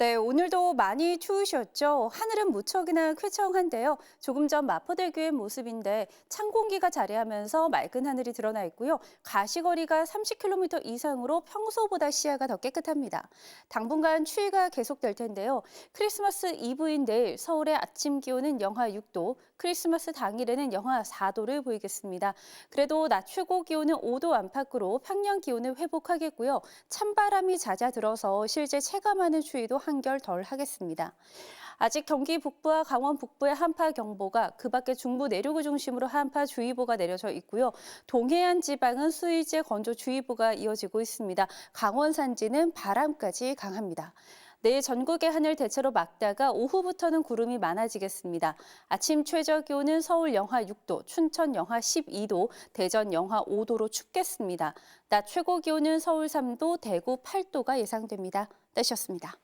네, 오늘도 많이 추우셨죠? 하늘은 무척이나 쾌청한데요. 조금 전 마포대교의 모습인데 찬 공기가 자리하면서 맑은 하늘이 드러나 있고요. 가시거리가 30km 이상으로 평소보다 시야가 더 깨끗합니다. 당분간 추위가 계속될 텐데요. 크리스마스 이브인 내일 서울의 아침 기온은 영하 6도, 크리스마스 당일에는 영하 4도를 보이겠습니다. 그래도 낮 최고 기온은 5도 안팎으로 평년 기온을 회복하겠고요. 찬바람이 잦아들어서 실제 체감하는 추위도 한결 덜 하겠습니다. 아직 경기 북부와 강원 북부의 한파 경보가 그 밖에 중부 내륙을 중심으로 한파 주의보가 내려져 있고요. 동해안 지방은 수일제 건조 주의보가 이어지고 있습니다. 강원 산지는 바람까지 강합니다. 내일 전국의 하늘 대체로 맑다가 오후부터는 구름이 많아지겠습니다. 아침 최저 기온은 서울 영하 6도, 춘천 영하 12도, 대전 영하 5도로 춥겠습니다. 낮 최고 기온은 서울 3도, 대구 8도가 예상됩니다. 날씨였습니다.